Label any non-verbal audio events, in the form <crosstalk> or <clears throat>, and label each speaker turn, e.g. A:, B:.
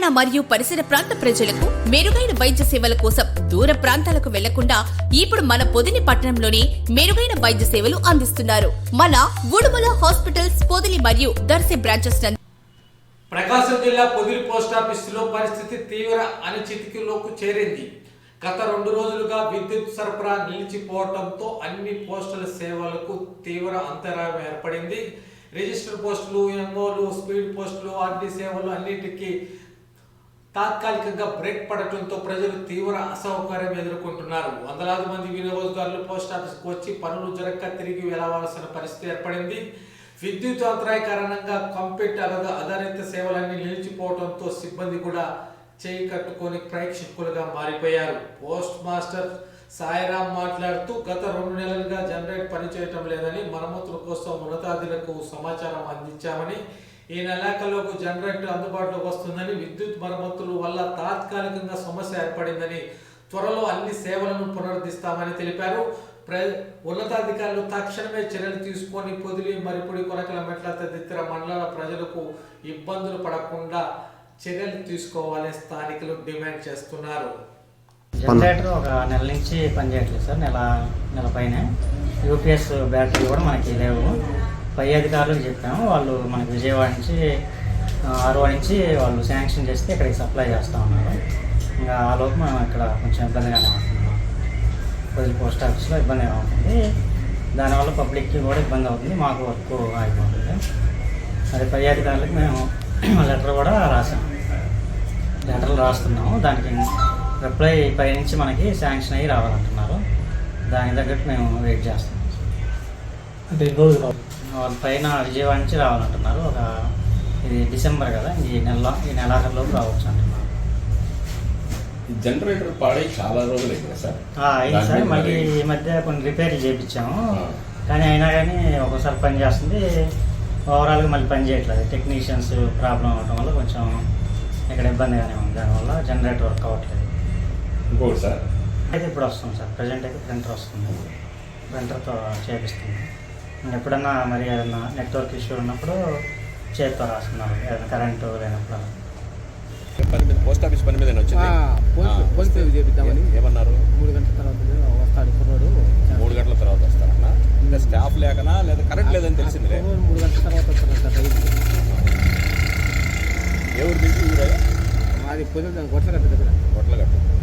A: తెలంగాణ మరియు పరిసర ప్రాంత ప్రజలకు మెరుగైన వైద్య సేవల కోసం దూర ప్రాంతాలకు వెళ్ళకుండా ఇప్పుడు మన పొదిని పట్టణంలోనే మెరుగైన వైద్య సేవలు అందిస్తున్నారు. మన ఉడుమల హాస్పిటల్స్ పొదిలి మరియు దర్శి బ్రాంచెస్
B: ప్రకాశం జిల్లా పొదిలి పోస్టాఫీసులో పరిస్థితి తీవ్ర అనిశ్చితిలోకి చేరింది. గత రెండు రోజులుగా విద్యుత్ సరఫరా నిలిచిపోవడంతో అన్ని పోస్టుల సేవలకు తీవ్ర అంతరాయం ఏర్పడింది. రిజిస్టర్ పోస్టులు ఎంఓలు స్పీడ్ పోస్టులు ఆర్డీ సేవలు అన్నిటికీ తాత్కాలికంగా బ్రేక్ పడటంతో ప్రజలు తీవ్ర అసౌకర్యం ఎదుర్కొంటున్నారు. వందలాది మంది వినియోగదారులు పోస్ట్ ఆఫీస్కి వచ్చి పనులు జరగక తిరిగి వెళ్ళవలసిన పరిస్థితి ఏర్పడింది. విద్యుత్ అంతరాయ కారణంగా కంప్యూటర్ ఆధారిత సేవలన్నీ నిలిచిపోవడంతో సిబ్బంది కూడా చేయి కట్టుకొని ప్రేక్షకులుగా మారిపోయారు. పోస్ట్ మాస్టర్ సాయిరామ్ మాట్లాడుతూ గత రెండు నెలలుగా జనరేట్ పనిచేయటం లేదని మరమ్మతుల కోసం ఉన్నతాధిలకు సమాచారం అందించామని ఈ నెలాఖరులోపు జనరేటర్ అందుబాటులోకి వస్తుందని విద్యుత్ మరమ్మతుల వల్ల తాత్కాలికంగా సమస్య ఏర్పడిందని త్వరలో అన్ని సేవలను పునరుద్ధిస్తామని తెలిపారు. ప్ర ఉన్నతాధికారులు తక్షణమే చర్యలు తీసుకొని పొదిలి మరిపుడి కొనకల మెట్ల తదితర మండలాల ప్రజలకు ఇబ్బందులు పడకుండా చర్యలు తీసుకోవాలని స్థానికులు డిమాండ్ చేస్తున్నారు.
C: జనరేటర్ ఒక నెల నుంచి పనిచేయట్లేదు సార్ నెల నెల పైన. యూపీఎస్ బ్యాటరీ కూడా మనకి లేవు. పై అధికారులకు చెప్పాము. వాళ్ళు మనకి విజయవాడ నుంచి ఆర్ఓ నుంచి వాళ్ళు శాంక్షన్ చేస్తే ఇక్కడికి సప్లై చేస్తూ ఉన్నారు. ఇంకా ఆ లోపు మనం ఇక్కడ కొంచెం ఇబ్బందిగానే ఉంటున్నాం కొద్ది పోస్ట్ ఆఫీస్లో ఇబ్బందిగా ఉంటుంది. దానివల్ల పబ్లిక్కి కూడా ఇబ్బంది అవుతుంది. మాకు వర్క్ అయిపోతుంది అది పై అధికారులకు మేము <clears throat> లెటర్ కూడా రాసాం. లెటర్లు రాస్తున్నాము. దానికి రిప్లై పై నుంచి మనకి శాంక్షన్ అయ్యి రావాలంటున్నారు. దానికి తగ్గట్టు మేము వెయిట్ చేస్తున్నాం.
D: అంటే ఎన్ని రోజులు
C: వాళ్ళ పైన విజయవాడ నుంచి రావాలంటున్నారు. ఒక ఇది డిసెంబర్ కదా ఈ నెల ఈ నెలాఖరులోపు రావచ్చు అంటున్నారు.
E: జనరేటర్ పాడై చాలా రోజులు అయింది సార్?
C: అయింది సార్. మళ్ళీ ఈ మధ్య కొన్ని రిపేర్లు చేయించాము. కానీ అయినా కానీ ఒకసారి పని చేస్తుంది. ఓవరాల్గా మళ్ళీ పని చేయట్లేదు. టెక్నీషియన్స్ ప్రాబ్లం అవడం వల్ల కొంచెం ఇక్కడ ఇబ్బందిగానే ఉంది. దానివల్ల జనరేటర్ వర్క్ అవ్వట్లేదు.
E: ఇంకోటి సార్?
C: అయితే ఇప్పుడు వస్తుంది సార్. ప్రజెంట్ అయితే ప్రింటర్ వస్తుంది. ప్రింటర్తో చేపిస్తుంది. ఎప్పుడన్నా మరి ఏదైనా నెట్వర్క్ ఇష్యూ ఉన్నప్పుడు చేతితో రాస్తున్నారు ఏదైనా కరెంటు లేనప్పుడు. అలా.
E: పని మీద పోస్ట్ ఆఫీస్ పని మీద వచ్చింది.
D: పోస్ట్ చేపిద్దామని.
E: ఏ- ఏమన్నారు?
D: మూడు గంటల తర్వాత వస్తాడు కుర్రోడు.
E: మూడు గంటల తర్వాత వస్తారన్నా? ఇంకా స్టాఫ్ లేకనా లేదా కరెంట్ లేదని
D: కుర్రోడు మూడు గంటల తర్వాత వస్తాడు సార్ రైలు.
E: ఊరు నుంచి ఊరే
D: మాది? పొద్దున గొట్ల గట్ట దగ్గర.
E: కొట్లగట్టు